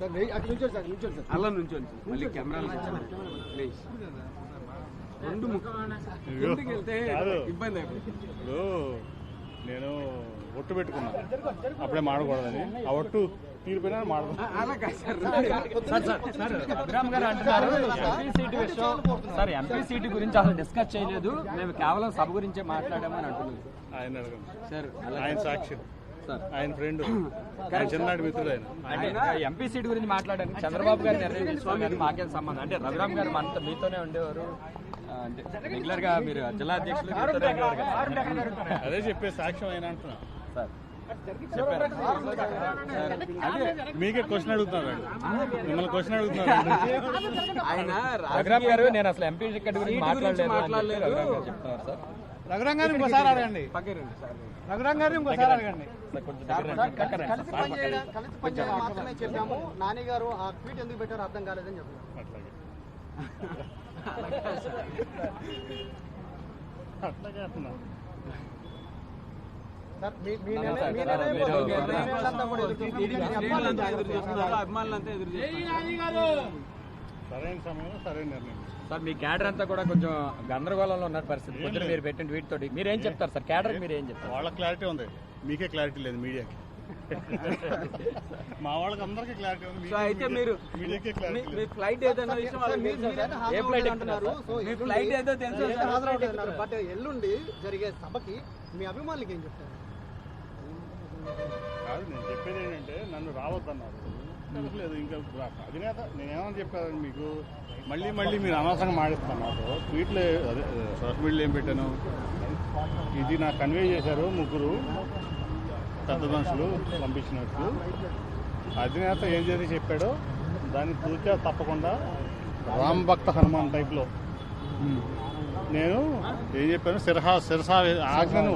నుంచోండి నుంచోండి అలా నుంచి మళ్ళీ కెమెరాలు ప్లీజ్ రెండు ముందుకు వెళ్తే. ఇబ్బంది ఇప్పుడు నేను ఒట్టు పెట్టుకున్నా అప్పుడే మాడకూడదని ఆ ఒట్టు తీరిపోయినా మాడదు సార్ ఎంపీ సీటు విషయం సార్ ఎంపీ సీటు గురించి అసలు డిస్కస్ చేయలేదు మేము కేవలం సభ గురించే మాట్లాడామని అంటున్నారు ఆయన సార్ ఆయన సాక్షి ఆయన ఫ్రెండ్ చిన్ననాటి మిత్రుడు ఆయన ఎంపీ సీటు గురించి మాట్లాడాను చంద్రబాబు గారు నిర్ణయం తీసుకోవాలి మాకేం సంబంధం అంటే రఘురామ్ గారు మనతో మీతోనే ఉండేవారు అంటే రెగ్యులర్గా మీరు జిల్లా అధ్యక్షులు. అదే చెప్పే సాక్ష్యం ఆయన అంటున్నా సార్ సార్, మీకే క్వశ్చన్ అడుగుతున్నాడు వాడు. మిమ్మల్ని క్వశ్చన్ అడుగుతున్నాడు ఆయన రఘురామ్ గారు నేను అసలు ఎంపీ టికెట్ గురించి సీటు గురించి మాట్లాడలేదు అని చెప్పి మాట్లాడలేదు. రఘురామ్ ఇంకోసారి అడగండి. ఇంకోసారి అడగండి. కలిసి పనిచేయడం కలిసి పనిచేయడం మాత్రమే చెప్పాము. నాని గారు ఆ ట్వీట్ ఎందుకు పెట్టారో అర్థం కాలేదని చెప్పారు. అభిమానులంతా ఎదురు చూస్తున్నారు. సరైన సమయంలో సరైన నిర్ణయం సార్ మీ క్యాడర్ అంతా కూడా కొంచెం గందరగోళంలో ఉన్న పరిస్థితి. పొద్దున మీరు పెట్టిన ట్వీట్ తోటి. మీరు ఏం చెప్తారు సార్? క్యాడర్ మీరు ఏం చెప్తారు? వాళ్ళ క్లారిటీ ఉంది. మీకే క్లారిటీ లేదు మీడియాకి. మా వాళ్ళకి అందరికీ క్లారిటీ ఉంది. సో అయితే మీరు మీ- ఫ్లైట్ ఏదైనా విషయం ఏ ఫ్లైట్ అంటున్నారు. మీ ఫ్లైట్ ఏదో తెలుసా. బట్ ఎల్లుండి జరిగే సభకి మీ అభిమానులకి ఏం చెప్తారు? కాదు నేను చెప్పేది ఏంటంటే నన్ను రావద్దన్నారు. లేదు ఇంకా అధినేత నేనేమని చెప్పాను మీకు? మళ్ళీ మళ్ళీ మీరు అనవసరంగా మాడిస్తాను నాకు ట్వీట్లు అదే సోషల్ మీడియాలో ఏం పెట్టాను? ఇది నాకు కన్వే చేశారు ముగ్గురు పెద్ద మనుషులు పంపించినట్లు అధినేత ఏం చేసి చెప్పాడో దాన్ని తూచా తప్పకుండా రామ్ భక్త హనుమాన్ టైప్లో. నేను ఏం చెప్పాను? శిరహా శిరసా ఆజ్ఞను.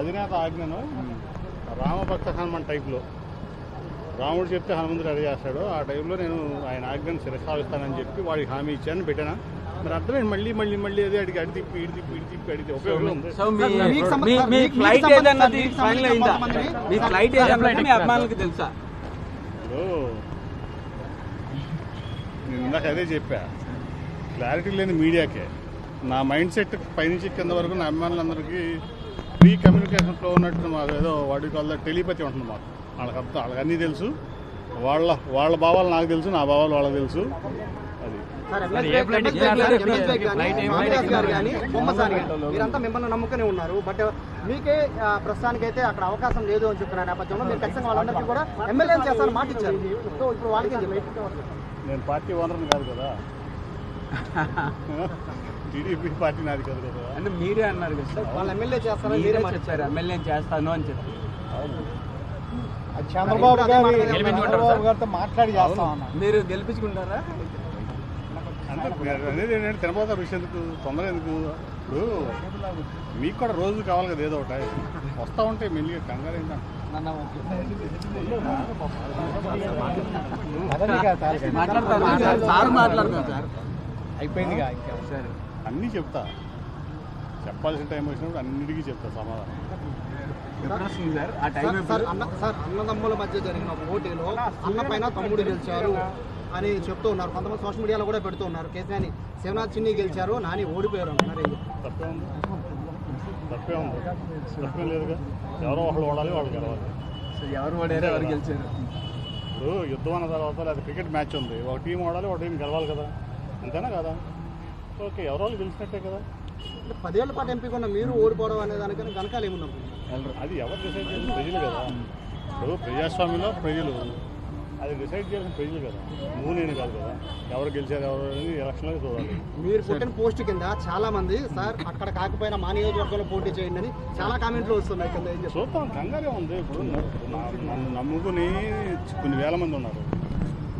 అధినేత ఆజ్ఞను రామభక్త హనుమాన్ టైప్లో. రాముడు చెప్తే హనుమంతుడు అదే చేస్తాడు ఆ టైంలో నేను ఆయన ఆజ్ఞను శిరసావిస్తానని చెప్పి వాడికి హామీ ఇచ్చాను పెట్టాను. మరి అర్థమైంది మళ్ళీ మళ్ళీ మళ్ళీ అదే అడిగి అడి తిప్పి ఇడి తిప్పి ఇడి తిప్పి అడిగితే ఉపయోగం ఉంది? మీ ఫ్లైట్ ఏదన్నది ఫైనల్ అయిందా? మీ ఫ్లైట్ ఏదన్నది మీ అభిమానులకు తెలుసా? ఇప్పుడు నేను ఇందాక అదే చెప్పా. క్లారిటీ లేని మీడియాకే. నా మైండ్ సెట్ పైనుంచి కింద వరకు నా అభిమానులందరికీ ఫ్రీ కమ్యూనికేషన్ ఫ్లో ఉన్నట్టు మాకు ఏదో వాడి కాల్ టెలిపతి ఉంటుంది మాకు. వాళ్ళకి అర్థం వాళ్ళకి అన్నీ తెలుసు. వాళ్ళ వాళ్ళ భావాలు నాకు తెలుసు నా భావాలు వాళ్ళకి తెలుసు. అది. మీరంతా మిమ్మల్ని నమ్ముకునే ఉన్నారు. బట్ మీకే ప్రస్తుతానికైతే అక్కడ అవకాశం లేదు అని చెప్తున్న నేపథ్యంలో మీరు ఖచ్చితంగా వాళ్ళందరికీ కూడా ఎమ్మెల్యే చేస్తారని మాట ఇచ్చారు. సో ఇప్పుడు వాళ్ళకి? నేను పార్టీ ఓనర్ని కాదు కదా. టీడీపీ పార్టీ నాది కాదు కదా. అంటే మీరే అన్నారు కదా సార్. వాళ్ళు ఎమ్మెల్యే చేస్తారని మీరే చెప్పారు. ఎమ్మెల్యే చేస్తాను అని చెప్పి. చంద్రబాబు గారు చంద్రబాబు గారితో మాట్లాడి చేస్తాం మీరు గెలిపించుకుంటారా? అనేది ఏంటంటే తినబోతా రుచి ఎందుకు తొందర ఎందుకు? ఇప్పుడు మీకు కూడా రోజు కావాలి కదా ఏదో ఒకటి. వస్తూ ఉంటే మెల్లిగా కంగారు ఏంటంటే మాట్లాడతారు సార్ సార్ మాట్లాడతారు సార్. అయిపోయింది సరే. అన్నీ చెప్తా. చెప్పాల్సిన టైం వచ్చినప్పుడు అన్నిటికీ చెప్తా సమాధానం. సార్ అన్నదమ్ముల మధ్య జరిగిన పోటీలో అన్న పైన తమ్ముడు గెలిచారు అని చెప్తూ ఉన్నారు. కొంతమంది సోషల్ మీడియాలో కూడా పెడుతూ ఉన్నారు. కేసీఆర్ శివనాథ్ చిన్ని గెలిచారు నాని ఓడిపోయారు అంటున్నారు? తప్పే ఉంది. తప్పే ఉంది. తప్పే లేదుగా. ఎవరో ఒకళ్ళు ఓడాలి వాళ్ళు గెలవాలి. ఎవరు ఓడారో ఎవరు గెలిచారు? ఇప్పుడు యుద్ధం అన్న తర్వాత లేదా క్రికెట్ మ్యాచ్ ఉంది. ఒక టీం ఓడాలి ఒక టీం గెలవాలి కదా. అంతేనా కదా? ఓకే ఎవరో గెలిచినట్టే కదా? అంటే పదేళ్ళ పాటు ఎంపీ ఉన్న మీరు ఓడిపోవడం అనే దానికన్నా వెనకాల ఏముందాం అది ఎవరు డిసైడ్ చేసిన ప్రజలు కదా. ఇప్పుడు ప్రజాస్వామ్యంలో ప్రజలు అది డిసైడ్ చేసిన ప్రజలు కదా. నువ్వు నేను కాదు కదా. ఎవరు గెలిచారు ఎవరు అనేది ఎలక్షన్లో చూడాలి. మీరు పుట్టిన పోస్ట్ కింద చాలా మంది సార్ అక్కడ కాకపోయినా మా నియోజకవర్గంలో పోటీ చేయండి అని చాలా కామెంట్లు వస్తున్నాయి కింద ఏం చూద్దాం కంగారే ఉంది. ఇప్పుడు నన్ను నమ్ముకుని కొన్ని వేల మంది ఉన్నారు.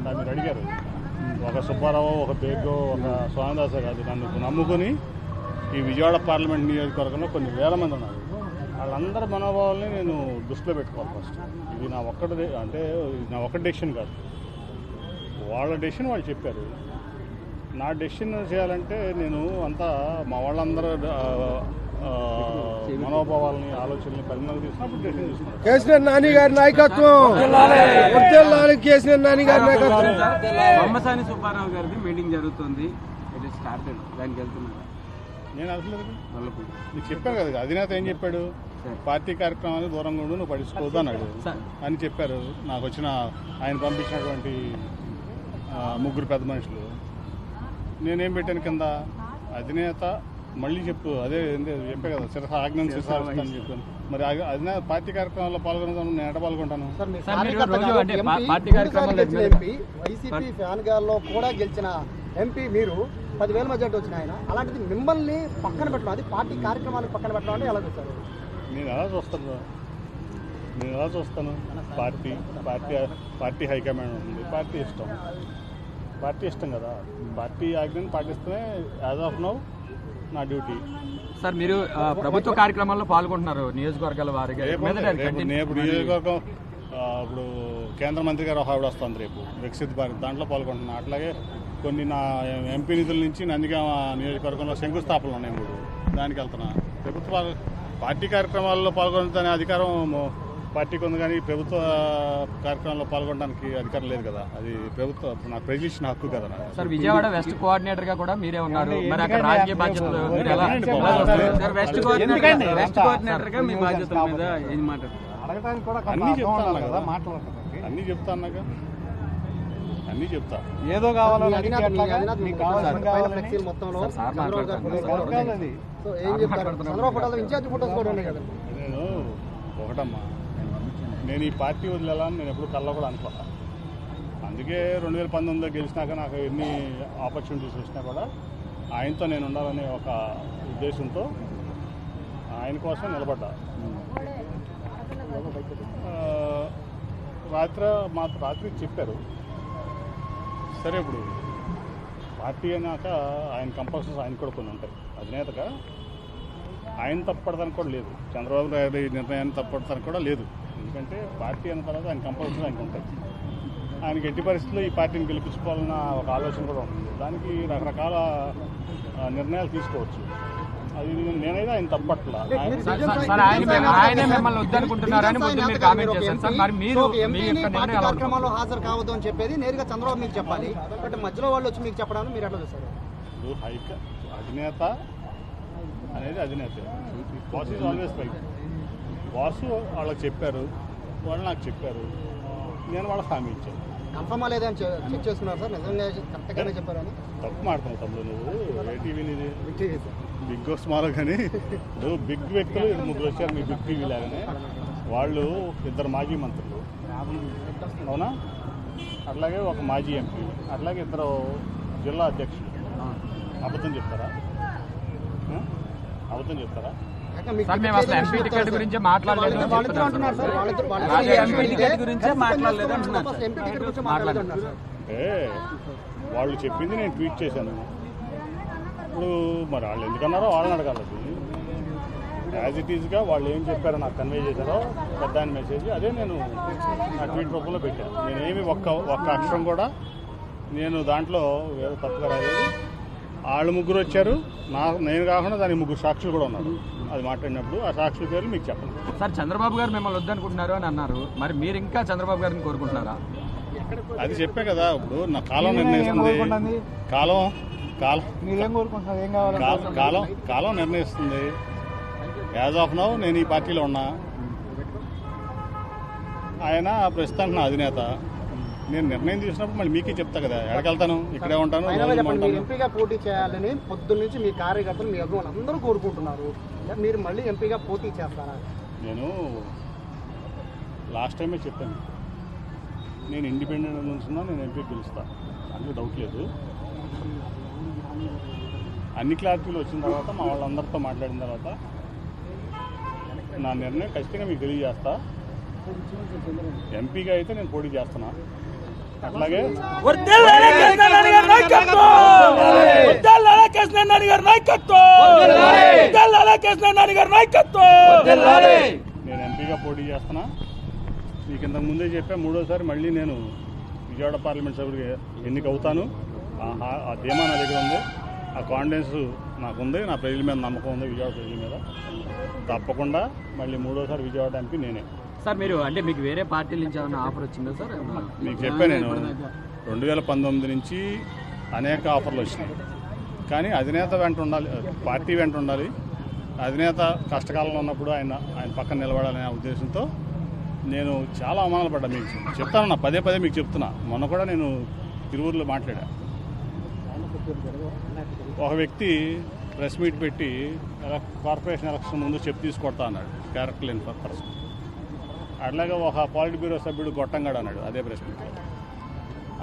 మీరు అడిగారు. ఒక సుబ్బారావు ఒక బేగో ఒక స్వామిదాస కాదు. నన్ను నమ్ముకుని ఈ విజయవాడ పార్లమెంట్ నియోజకవర్గంలో కొన్ని వేల మంది ఉన్నారు. వాళ్ళందరి మనోభావాల్ని నేను దృష్టిలో పెట్టుకోవాలి ఫస్ట్ ఇది నా ఒక్కటి అంటే ఇది నా ఒక్క డెసిషన్ కాదు. వాళ్ళ డెసిషన్ వాళ్ళు చెప్పారు. నా డెసిషన్ చేయాలంటే నేను అంతా మా వాళ్ళందరూ మనోభావాలని ఆలోచనల్ని పరిగణలోకి తీసుకున్నాను కేసీఆర్ నాని గారి నాయకత్వం. కేసీఆర్ నాని గారి నాయకత్వం. బొమ్మసాని సుబ్బారావు గారిది మీటింగ్ జరుగుతుంది. ఇట్ ఇస్ స్టార్టెడ్ దానికి వెళ్తున్నారు నేను అసలు నీకు చెప్పాను కదా అధినేత ఏం చెప్పాడు? పార్టీ కార్యక్రమాలు దూరంగా ఉండు నువ్వు పట్టించుకోవద్దు అన్నాడు. అని చెప్పారు. నాకు వచ్చిన ఆయన పంపించినటువంటి ముగ్గురు పెద్ద మనుషులు. నేనేం పెట్టాను కింద? అధినేత మళ్ళీ చెప్పు. అదే చెప్పే కదా. శిరస ఆజ్ఞను శిరసాలని చెప్పాను మరి ఆ- అధినేత పార్టీ కార్యక్రమాల్లో పాల్గొనదాను నేను ఎట పాల్గొంటాను? కార్యక్రమాలు వైసీపీ ఫ్యాన్ గాల్లో కూడా గెలిచిన ఎంపీ మీరు పదివేల మెజార్టీ వచ్చిన ఆయన. అలాంటిది మిమ్మల్ని పక్కన పెట్టడం అది పార్టీ కార్యక్రమాలకు పక్కన పెట్టడం అంటే ఎలా చూస్తారు? నేను ఎలా చూస్తాను నేను ఎలా చూస్తాను? Party party party high command ఉంటుంది పార్టీ ఇష్టం. పార్టీ ఇష్టం కదా. పార్టీ ఆజ్ఞను పాటిస్తేనే యాజ్ ఆఫ్ నౌ నా డ్యూటీ. సార్ మీరు ప్రభుత్వ కార్యక్రమాల్లో పాల్గొంటున్నారు నియోజకవర్గాల వారిగా. రేపు ఇప్పుడు నియోజకవర్గం ఇప్పుడు కేంద్ర మంత్రి గారు ఆవిడ వస్తుంది రేపు. వికసిత్ భారత్ దాంట్లో పాల్గొంటున్నా. అట్లాగే కొన్ని నా ఎంపీ నిధుల నుంచి నందిగామ నియోజకవర్గంలో శంకుస్థాపనలు ఉన్నాయి మూడు. దానికి వెళ్తున్నా. ప్రభుత్వ పార్టీ కార్యక్రమాల్లో పాల్గొనే అధికారం పార్టీకి ఉంది కానీ ప్రభుత్వ కార్యక్రమాల్లో పాల్గొనడానికి అధికారం లేదు కదా. అది ప్రభుత్వ నాకు ప్రజలు ఇచ్చిన హక్కు కదా. సార్ విజయవాడ వెస్ట్ కోఆర్డినేటర్గా కూడా మీరే ఉన్నారు. మరి అక్కడ రాజకీయ బాధ్యతలు మీరు ఎలా? వెస్ట్ కోఆర్డినేటర్ వెస్ట్ కోఆర్డినేటర్గా మీ బాధ్యతల మీద ఏం మాట్లాడుతున్నారు అన్నీ చెప్తాను కదా అన్నీ చెప్తా అన్నాక అన్నీ చెప్తా. ఏదో కూడా కూడా నేను ఒకటమ్మా. నేను ఈ పార్టీ వదిలేలా నేను ఎప్పుడు కళ్ళ కూడా అనుకోలే. అందుకే రెండు వేల పంతొమ్మిదిలో గెలిచినాక నాకు ఎన్ని ఆపర్చునిటీస్ వచ్చినా కూడా ఆయనతో నేను ఉండాలనే ఒక ఉద్దేశంతో ఆయన కోసం నిలబడ్డా. రాత్రి మాకు రాత్రి చెప్పారు. సరే ఇప్పుడు పార్టీ అయినాక ఆయన కంపల్సరీస్ ఆయన కూడా కొన్ని ఉంటాయి. అధినేతగా ఆయన తప్పడదని కూడా లేదు. చంద్రబాబు నాయుడు నిర్ణయాన్ని తప్పడతానికి కూడా లేదు. ఎందుకంటే పార్టీ అన్న తర్వాత ఆయన కంపల్సరీ ఆయనకు ఉంటాయి ఆయనకి ఎట్టి పరిస్థితుల్లో ఈ పార్టీని గెలిపించుకోవాలన్న ఒక ఆలోచన కూడా ఉంటుంది దానికి రకరకాల నిర్ణయాలు తీసుకోవచ్చు. అది నేనైతే ఆయన తప్పట్ల. ఆయన- ఆయన ఆయనే ఉంటుంది? కార్యక్రమాల్లో హాజరు కావద్దు అని చెప్పేది నేరుగా చంద్రబాబు మీకు చెప్పాలి. బట్ మధ్యలో వాళ్ళు వచ్చి మీకు చెప్పడానికి మీరు ఎట్లా చూస్తారు? అధినేత అనేది అధినేత. Boss is always right boss వాళ్ళకి చెప్పారు వాళ్ళు నాకు చెప్పారు. నేను వాళ్ళకి హామీ ఇచ్చాను కన్ఫర్మా లేదని చెక్ చేసుకున్నారు సార్? నిజంగా కరెక్ట్గానే చెప్పారని తప్పు మాడుతున్నావు తమ్ముడు నువ్వు. ఏ ఇది విక్టరీ సార్. బిగ్ స్మాల్ కానీ ఇప్పుడు బిగ్ వ్యక్తులు ఇద్దరు ముగ్గురు వచ్చారు మీ బిగ్ టీవీ లాగానే. వాళ్ళు ఇద్దరు మాజీ మంత్రులు. అవునా? అట్లాగే ఒక మాజీ ఎంపీ అట్లాగే ఇద్దరు జిల్లా అధ్యక్షులు. అబద్ధం చెప్తారా? అబద్ధం చెప్తారా? సార్, మేము అసలు టికెట్ ఎంపీ టికెట్ చెప్తారు గురించి సార్. మాట్లాడలేదు ఎంపీ టికెట్ గురించే మాట్లాడలేదు. అంటున్నారు వాళ్ళు చెప్పింది నేను ట్వీట్ చేశాను. ఇప్పుడు మరి వాళ్ళు ఎందుకన్నారో వాళ్ళని అడగాలి అది. యాజ్ ఇట్ ఈస్గా వాళ్ళు ఏం చెప్పారో నాకు కన్వే చేశారో పెద్ద మెసేజ్ అదే నేను నా ట్వీట్ రూపంలో పెట్టాను. నేనేమి ఒక్క ఒక్క అక్షరం కూడా నేను దాంట్లో ఏదో తప్పుగా రాలేదు వాళ్ళు ముగ్గురు వచ్చారు. నా నేను కాకుండా దానికి ముగ్గురు సాక్షులు కూడా ఉన్నారు. అది మాట్లాడినప్పుడు ఆ సాక్షుల పేర్లు మీకు చెప్పండి. సార్ చంద్రబాబు గారు మిమ్మల్ని వద్దనుకుంటున్నారు అని అన్నారు. మరి మీరు ఇంకా చంద్రబాబు గారిని కోరుకుంటున్నారా? అది చెప్పే కదా ఇప్పుడు నా కాలం నిర్ణయిస్తుంది. కాలం కాలం. మీరేం కోరుకుంటున్నారు? ఏం కావాలి కాలం కాలం నిర్ణయిస్తుంది. యాజ్ ఆఫ్ నౌ నేను ఈ పార్టీలో ఉన్నా. ఆయన ప్రస్తుతానికి నా అధినేత. నేను నిర్ణయం తీసుకున్నప్పుడు మళ్ళీ మీకే చెప్తా కదా. ఎక్కడికెళ్తాను? ఇక్కడే ఉంటాను ఎంపీగా పోటీ చేయాలని పొద్దున్న నుంచి మీ కార్యకర్తలు మీ అభిమానులు అందరూ కోరుకుంటున్నారు. మీరు మళ్ళీ ఎంపీగా పోటీ చేస్తారా? నేను లాస్ట్ టైమే చెప్పాను. నేను ఇండిపెండెంట్ నుంచున్నా నేను ఎంపీ గెలుస్తా. అందులో డౌట్ లేదు. అన్ని క్లారిటీలు వచ్చిన తర్వాత మా వాళ్ళందరితో మాట్లాడిన తర్వాత నా నిర్ణయం ఖచ్చితంగా మీకు తెలియజేస్తా. ఎంపీగా అయితే నేను పోటీ చేస్తున్నా. అట్లాగే? నేను ఎంపీగా పోటీ చేస్తున్నా. మీకు ఇంతకు ముందే చెప్పా మూడోసారి మళ్ళీ నేను విజయవాడ పార్లమెంట్ సభ్యుడిగా ఎన్నిక అవుతాను ఆ ధీమా నా దగ్గర ఉంది. ఆ కాన్ఫిడెన్స్ నాకు ఉంది నా ప్రజల మీద నమ్మకం ఉంది విజయవాడ ప్రజల మీద. తప్పకుండా మళ్ళీ మూడోసారి విజయవాడ ఎంపీ నేనే. సార్ మీరు అంటే మీకు వేరే పార్టీల నుంచి ఏమైనా ఆఫర్ వచ్చిందా సార్? మీకు చెప్పాను నేను. రెండు వేల పంతొమ్మిది నుంచి అనేక ఆఫర్లు వచ్చినాయి. కానీ అధినేత వెంట ఉండాలి పార్టీ వెంట ఉండాలి. అధినేత కష్టకాలంలో ఉన్నప్పుడు ఆయన ఆయన పక్కన నిలబడాలనే ఉద్దేశంతో నేను చాలా అవమానాలు పడ్డా మీకు. చెప్తాను నా పదే పదే మీకు చెప్తున్నా. మొన్న కూడా నేను తిరువురులో మాట్లాడా. ఒక వ్యక్తి ప్రెస్ మీట్ పెట్టి కార్పొరేషన్ ఎలక్షన్ ముందు చెప్పు తీసుకొడతా అన్నాడు. క్యారెక్టర్ లేని పర్సన్. అట్లాగే ఒక పాలిట్ బ్యూరో సభ్యుడు గొట్టంగాడు అన్నాడు అదే ప్రెస్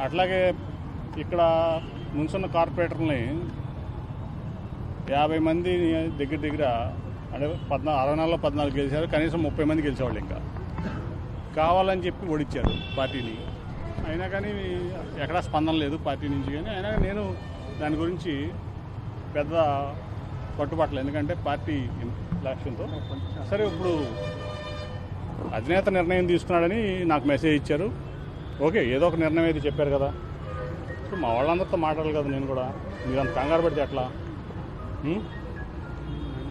అట్లాగే ఇక్కడ నుంచున్న కార్పొరేటర్ని యాభై మంది దగ్గర దగ్గర అంటే పద్నా అరవై నాలుగులో పద్నాలుగు గెలిచారు కనీసం ముప్పై మంది గెలిచేవాళ్ళు ఇంకా. కావాలని చెప్పి ఓడిచ్చారు పార్టీని. అయినా కానీ ఎక్కడా స్పందన లేదు పార్టీ నుంచి కానీ. అయినా కానీ నేను దాని గురించి పెద్ద పట్టుబట్టలేదు. ఎందుకంటే పార్టీ లక్ష్యంతో. సరే ఇప్పుడు అధినేత నిర్ణయం తీసుకున్నాడని నాకు మెసేజ్ ఇచ్చారు. ఓకే ఏదో ఒక నిర్ణయం అయితే చెప్పారు కదా. ఇప్పుడు మా వాళ్ళందరితో మాట్లాడాలి కదా నేను కూడా. మీరు అంత కంగారు పడితే ఎట్లా?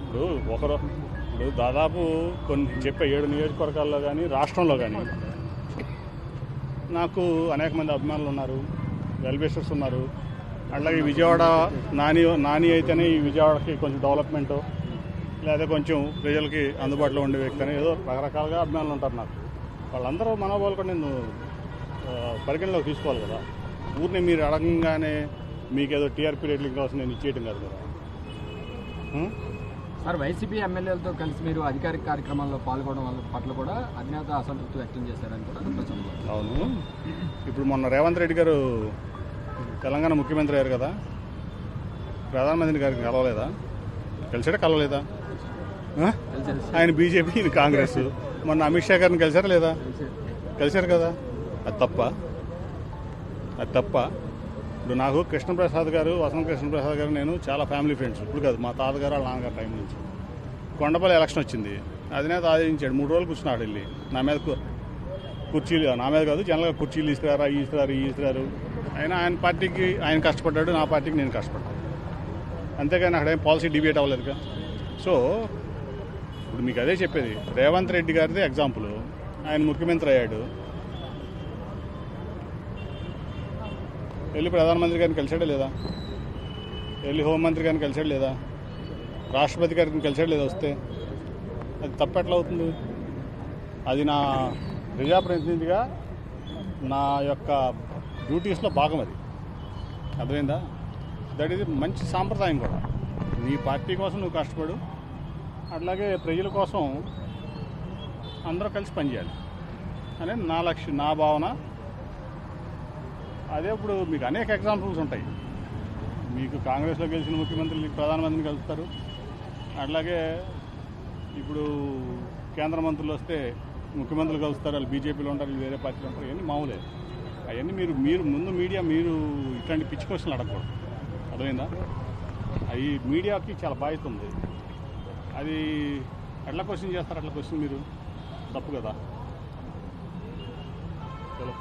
ఇప్పుడు ఒకరు ఇప్పుడు దాదాపు కొన్ని చెప్పే ఏడు నియోజకవర్గాల్లో కానీ రాష్ట్రంలో కానీ నాకు అనేక మంది అభిమానులు ఉన్నారు వెల్బేషర్స్ ఉన్నారు. అట్లాగే విజయవాడ నాని నాని అయితేనే ఈ విజయవాడకి కొంచెం డెవలప్మెంటు లేదా కొంచెం ప్రజలకి అందుబాటులో ఉండే వ్యక్తి అని ఏదో రకరకాలుగా అభిమానులు ఉంటారు నాకు. వాళ్ళందరూ మనోభావాలు కూడా నేను పరిగణలోకి తీసుకోవాలి కదా. ఊరిని మీరు అడగంగానే మీకు ఏదో టీఆర్పీ రేట్లు కావాల్సి నేను ఇచ్చేయటం కాదు కదా? సార్ వైసీపీ ఎమ్మెల్యేలతో కలిసి మీరు అధికారిక కార్యక్రమాల్లో పాల్గొనడం వల్ల పట్ల కూడా అధినేత అసంతృప్తి వ్యక్తం చేశారని కూడా అవును. ఇప్పుడు మొన్న రేవంత్ రెడ్డి గారు తెలంగాణ ముఖ్యమంత్రి అయ్యారు కదా. ప్రధానమంత్రి గారికి కలవలేదా? కలిసాడా కలవలేదా? ఆయన బీజేపీ ఈయన కాంగ్రెస్. మొన్న అమిత్ షా గారిని కలిశారా లేదా? కలిశారు కదా. అది తప్ప. అది తప్ప. ఇప్పుడు నాకు కృష్ణప్రసాద్ గారు వసంత కృష్ణప్రసాద్ గారు నేను చాలా ఫ్యామిలీ ఫ్రెండ్స్. ఇప్పుడు కాదు మా తాతగారు వాళ్ళ నాన్నగారు టైం నుంచి. కొండపల్లి ఎలక్షన్ వచ్చింది. అధినేత ఆదరించాడు మూడు రోజులు కూర్చున్నాడు వెళ్ళి. నా మీద కుర్చీలు నా మీద కాదు జనరల్గా కుర్చీలు ఇస్తున్నారు అవి ఇస్తున్నారు ఇవి ఇస్తున్నారు అయినా ఆయన పార్టీకి ఆయన కష్టపడ్డాడు నా పార్టీకి నేను కష్టపడ్డాను. అంతేగాని అక్కడ ఏం పాలసీ డిబేట్ అవ్వలేదుగా. సో ఇప్పుడు మీకు అదే చెప్పేది. రేవంత్ రెడ్డి గారిది ఎగ్జాంపుల్ ఆయన ముఖ్యమంత్రి అయ్యాడు. వెళ్ళి ప్రధానమంత్రి గారిని కలిసాడా లేదా? వెళ్ళి హోంమంత్రి గారిని కలిశాడు లేదా? రాష్ట్రపతి గారిని కలిశాడు లేదా వస్తే? అది తప్పెట్లా అవుతుంది? అది నా ప్రజాప్రతినిధిగా నా యొక్క డ్యూటీస్లో భాగం అది. అర్థమైందా? దట్ ఇది మంచి సాంప్రదాయం కూడా. నీ పార్టీ కోసం నువ్వు కష్టపడు. అట్లాగే ప్రజల కోసం అందరూ కలిసి పనిచేయాలి. అనేది నా లక్ష్యం నా భావన. అదే ఇప్పుడు మీకు అనేక ఎగ్జాంపుల్స్ ఉంటాయి. మీకు కాంగ్రెస్లో గెలిచిన ముఖ్యమంత్రులు ప్రధానమంత్రిని కలుస్తారు అట్లాగే ఇప్పుడు కేంద్ర మంత్రులు వస్తే ముఖ్యమంత్రులు కలుస్తారు వాళ్ళు బీజేపీలో ఉంటారు వీళ్ళు వేరే పార్టీలో ఉంటారు. ఇవన్నీ మామూలే. అవన్నీ మీరు మీరు ముందు మీడియా మీరు ఇట్లాంటి పిచ్చి క్వశ్చన్లు అడగకూడదు. అర్థమైందా? అవి మీడియాకి చాలా బాధ్యత ఉంది. అది ఎట్లా క్వశ్చన్ చేస్తారు అట్లా క్వశ్చన్ మీరు తప్పు కదా చలో